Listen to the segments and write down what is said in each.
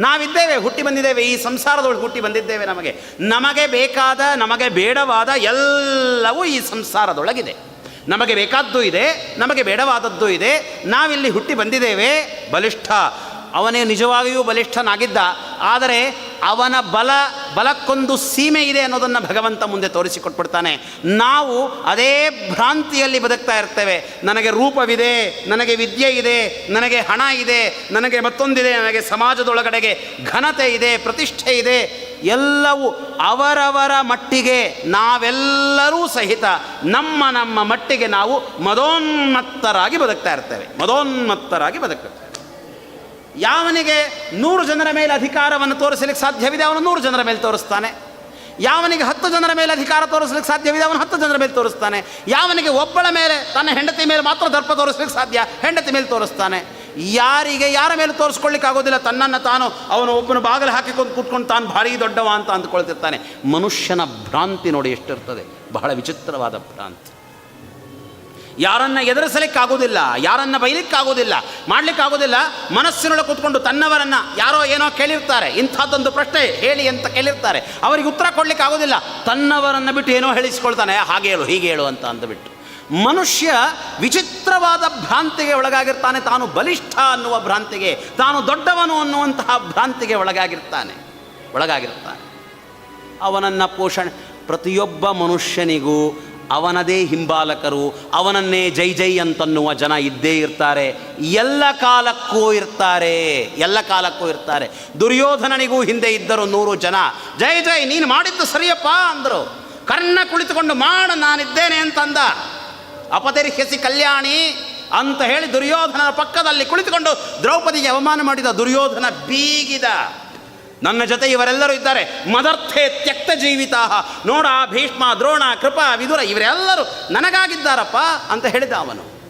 ನಾವಿದ್ದೇವೆ, ಹುಟ್ಟಿ ಬಂದಿದ್ದೇವೆ, ಈ ಸಂಸಾರದೊಳಗೆ ಹುಟ್ಟಿ ಬಂದಿದ್ದೇವೆ ನಮಗೆ. ನಮಗೆ ಬೇಕಾದ, ನಮಗೆ ಬೇಡವಾದ ಎಲ್ಲವೂ ಈ ಸಂಸಾರದೊಳಗಿದೆ. ನಮಗೆ ಬೇಕಾದ್ದು ಇದೆ, ನಮಗೆ ಬೇಡವಾದದ್ದು ಇದೆ, ನಾವಿಲ್ಲಿ ಹುಟ್ಟಿ ಬಂದಿದ್ದೇವೆ, ಬಲಿಷ್ಠ. ಅವನೇ ನಿಜವಾಗಿಯೂ ಬಲಿಷ್ಠನಾಗಿದ್ದ. ಆದರೆ ಅವನ ಬಲ, ಬಲಕ್ಕೊಂದು ಸೀಮೆ ಇದೆ ಅನ್ನೋದನ್ನು ಭಗವಂತ ಮುಂದೆ ತೋರಿಸಿಕೊಟ್ಬಿಡ್ತಾನೆ ನಾವು ಅದೇ ಭ್ರಾಂತಿಯಲ್ಲಿ ಬದುಕ್ತಾ ಇರ್ತೇವೆ. ನನಗೆ ರೂಪವಿದೆ, ನನಗೆ ವಿದ್ಯೆ ಇದೆ, ನನಗೆ ಹಣ ಇದೆ, ನನಗೆ ಮತ್ತೊಂದಿದೆ, ನನಗೆ ಸಮಾಜದೊಳಗಡೆಗೆ ಘನತೆ ಇದೆ, ಪ್ರತಿಷ್ಠೆ ಇದೆ. ಎಲ್ಲವೂ ಅವರವರ ಮಟ್ಟಿಗೆ ನಾವೆಲ್ಲರೂ ಸಹಿತ ನಮ್ಮ ನಮ್ಮ ಮಟ್ಟಿಗೆ ನಾವು ಮದೋನ್ಮತ್ತರಾಗಿ ಬದುಕ್ತಾ ಇರ್ತೇವೆ. ಮದೋನ್ಮತ್ತರಾಗಿ ಬದುಕ್ತೇವೆ. ಯಾವನಿಗೆ ನೂರು ಜನರ ಮೇಲೆ ಅಧಿಕಾರವನ್ನು ತೋರಿಸಲಿಕ್ಕೆ ಸಾಧ್ಯವಿದೆ ಅವನು ನೂರು ಜನರ ಮೇಲೆ ತೋರಿಸ್ತಾನೆ. ಯಾವನಿಗೆ ಹತ್ತು ಜನರ ಮೇಲೆ ಅಧಿಕಾರ ತೋರಿಸಲಿಕ್ಕೆ ಸಾಧ್ಯವಿದೆ ಅವನು ಹತ್ತು ಜನರ ಮೇಲೆ ತೋರಿಸ್ತಾನೆ. ಯಾವನಿಗೆ ಒಬ್ಬಳ ಮೇಲೆ ತನ್ನ ಹೆಂಡತಿ ಮೇಲೆ ಮಾತ್ರ ದರ್ಪ ತೋರಿಸ್ಲಿಕ್ಕೆ ಸಾಧ್ಯ ಹೆಂಡತಿ ಮೇಲೆ ತೋರಿಸ್ತಾನೆ. ಯಾರಿಗೆ ಯಾರ ಮೇಲೆ ತೋರಿಸ್ಕೊಳ್ಳಿಕ್ಕೆ ಆಗೋದಿಲ್ಲ, ತನ್ನನ್ನು ತಾನು ಅವನು ಒಬ್ಬನು ಬಾಗಿಲು ಹಾಕಿಕೊಂಡು ಕೂತ್ಕೊಂಡು ತಾನು ಭಾರಿ ದೊಡ್ಡವ ಅಂತ ಅಂದ್ಕೊಳ್ತಿರ್ತಾನೆ. ಮನುಷ್ಯನ ಭ್ರಾಂತಿ ನೋಡಿ ಎಷ್ಟಿರ್ತದೆ. ಬಹಳ ವಿಚಿತ್ರವಾದ ಭ್ರಾಂತಿ. ಯಾರನ್ನ ಎದುರಿಸಲಿಕ್ಕಾಗೋದಿಲ್ಲ ಯಾರನ್ನ ಬೈಲಿಕ್ಕಾಗೋದಿಲ್ಲ ಮಾಡಲಿಕ್ಕಾಗೋದಿಲ್ಲ ಮನಸ್ಸಿನೊಳಗೆ ಕೂತ್ಕೊಂಡು ತನ್ನವರನ್ನ ಯಾರೋ ಏನೋ ಕೇಳಿರ್ತಾರೆ, ಇಂಥದ್ದೊಂದು ಪ್ರಶ್ನೆ ಹೇಳಿ ಅಂತ ಕೇಳಿರ್ತಾರೆ, ಅವರಿಗೆ ಉತ್ತರ ಕೊಡ್ಲಿಕ್ಕೆ ಆಗೋದಿಲ್ಲ ತನ್ನವರನ್ನು ಬಿಟ್ಟು ಏನೋ ಹೇಳಿಸ್ಕೊಳ್ತಾನೆ, ಹಾಗೆ ಹೇಳು, ಹೀಗೆ ಹೇಳು ಅಂತ ಅಂದುಬಿಟ್ಟು. ಮನುಷ್ಯ ವಿಚಿತ್ರವಾದ ಭ್ರಾಂತಿಗೆ ಒಳಗಾಗಿರ್ತಾನೆ, ತಾನು ಬಲಿಷ್ಠ ಅನ್ನುವ ಭ್ರಾಂತಿಗೆ, ತಾನು ದೊಡ್ಡವನು ಅನ್ನುವಂತಹ ಭ್ರಾಂತಿಗೆ ಒಳಗಾಗಿರ್ತಾನೆ ಒಳಗಾಗಿರ್ತಾನೆ. ಅವನನ್ನು ಪೋಷಣೆ, ಪ್ರತಿಯೊಬ್ಬ ಮನುಷ್ಯನಿಗೂ ಅವನದೇ ಹಿಂಬಾಲಕರು, ಅವನನ್ನೇ ಜೈ ಜೈ ಅಂತನ್ನುವ ಜನ ಇದ್ದೇ ಇರ್ತಾರೆ. ಎಲ್ಲ ಕಾಲಕ್ಕೂ ಇರ್ತಾರೆ, ಎಲ್ಲ ಕಾಲಕ್ಕೂ ಇರ್ತಾರೆ. ದುರ್ಯೋಧನನಿಗೂ ಹಿಂದೆ ಇದ್ದರು ನೂರು ಜನ. ಜೈ ಜೈ, ನೀನು ಮಾಡಿದ್ದು ಸರಿಯಪ್ಪ ಅಂದರು. ಕರ್ಣ ಕುಳಿತುಕೊಂಡು, ಮಾಡು, ನಾನಿದ್ದೇನೆ ಅಂತಂದ. ಅಪತರಿಹ್ಯಸಿ ಕಲ್ಯಾಣಿ ಅಂತ ಹೇಳಿ ದುರ್ಯೋಧನನ ಪಕ್ಕದಲ್ಲಿ ಕುಳಿತುಕೊಂಡು ದ್ರೌಪದಿಗೆ ಅವಮಾನ ಮಾಡಿದ ದುರ್ಯೋಧನ ಬೀಗಿದ. ನನ್ನ ಜೊತೆ ಇವರೆಲ್ಲರೂ ಇದ್ದಾರೆ. ಮದರ್ಥೆ ತ್ಯಕ್ತ ಜೀವಿತ ನೋಡ ಭೀಷ್ಮ, ದ್ರೋಣ, ಕೃಪಾ, ವಿದುರ, ಇವರೆಲ್ಲರೂ ನನಗಾಗಿದ್ದಾರಪ್ಪ ಅಂತ ಹೇಳಿದ ಅವನು.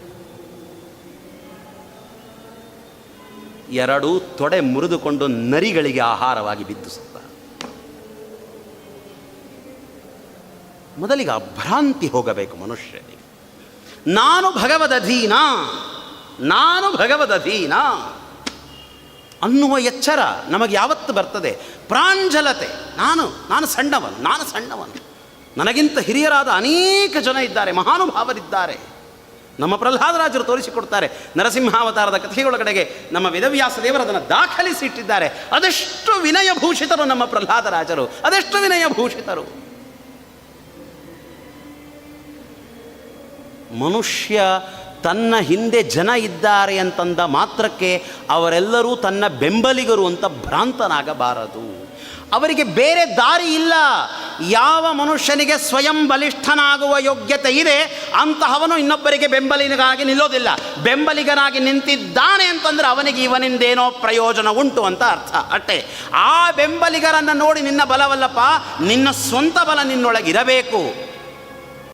ಎರಡೂ ತೊಡೆ ಮುರಿದುಕೊಂಡು ನರಿಗಳಿಗೆ ಆಹಾರವಾಗಿ ಬಿದ್ದು ಸತ್ತ. ಮೊದಲಿಗೆ ಅಭ್ರಾಂತಿ ಭ್ರಾಂತಿ ಹೋಗಬೇಕು ಮನುಷ್ಯನಿಗೆ ನಾನು ಭಗವದಧೀನ ನಾನು ಭಗವದಧೀನ ಅನ್ನುವ ಎಚ್ಚರ ನಮಗೆ ಯಾವತ್ತು ಬರ್ತದೆ? ಪ್ರಾಂಜಲತೆ. ನಾನು ನಾನು ಸಣ್ಣವನು ನಾನು ಸಣ್ಣವನು. ನನಗಿಂತ ಹಿರಿಯರಾದ ಅನೇಕ ಜನ ಇದ್ದಾರೆ, ಮಹಾನುಭಾವರಿದ್ದಾರೆ. ನಮ್ಮ ಪ್ರಹ್ಲಾದರಾಜರು ತೋರಿಸಿಕೊಡ್ತಾರೆ, ನರಸಿಂಹಾವತಾರದ ಕಥೆಯೊಳಗಡೆಗೆ ನಮ್ಮ ವೇದವ್ಯಾಸ ದೇವರು ಅದನ್ನು ದಾಖಲಿಸಿ ಇಟ್ಟಿದ್ದಾರೆ ಅದೆಷ್ಟು ವಿನಯಭೂಷಿತರು ನಮ್ಮ ಪ್ರಹ್ಲಾದರಾಜರು, ಅದೆಷ್ಟು ವಿನಯಭೂಷಿತರು. ಮನುಷ್ಯ ತನ್ನ ಹಿಂದೆ ಜನ ಇದ್ದಾರೆ ಅಂತಂದ ಮಾತ್ರಕ್ಕೆ ಅವರೆಲ್ಲರೂ ತನ್ನ ಬೆಂಬಲಿಗರು ಅಂತ ಭ್ರಾಂತನಾಗಬಾರದು. ಅವರಿಗೆ ಬೇರೆ ದಾರಿ ಇಲ್ಲ. ಯಾವ ಮನುಷ್ಯನಿಗೆ ಸ್ವಯಂ ಬಲಿಷ್ಠನಾಗುವ ಯೋಗ್ಯತೆ ಇದೆ, ಅಂತಹವನು ಇನ್ನೊಬ್ಬರಿಗೆ ಬೆಂಬಲಿಗನಾಗಿ ನಿಲ್ಲೋದಿಲ್ಲ. ಬೆಂಬಲಿಗನಾಗಿ ನಿಂತಿದ್ದಾನೆ ಅಂತಂದ್ರೆ ಅವನಿಗೆ ಇವನಿಂದೇನೋ ಪ್ರಯೋಜನ ಉಂಟು ಅಂತ ಅರ್ಥ. ಅಟ್ಟೆ, ಆ ಬೆಂಬಲಿಗರನ್ನು ನೋಡಿ ನಿನ್ನ ಬಲವಲ್ಲಪ್ಪ, ನಿನ್ನ ಸ್ವಂತ ಬಲ ನಿನ್ನೊಳಗಿರಬೇಕು.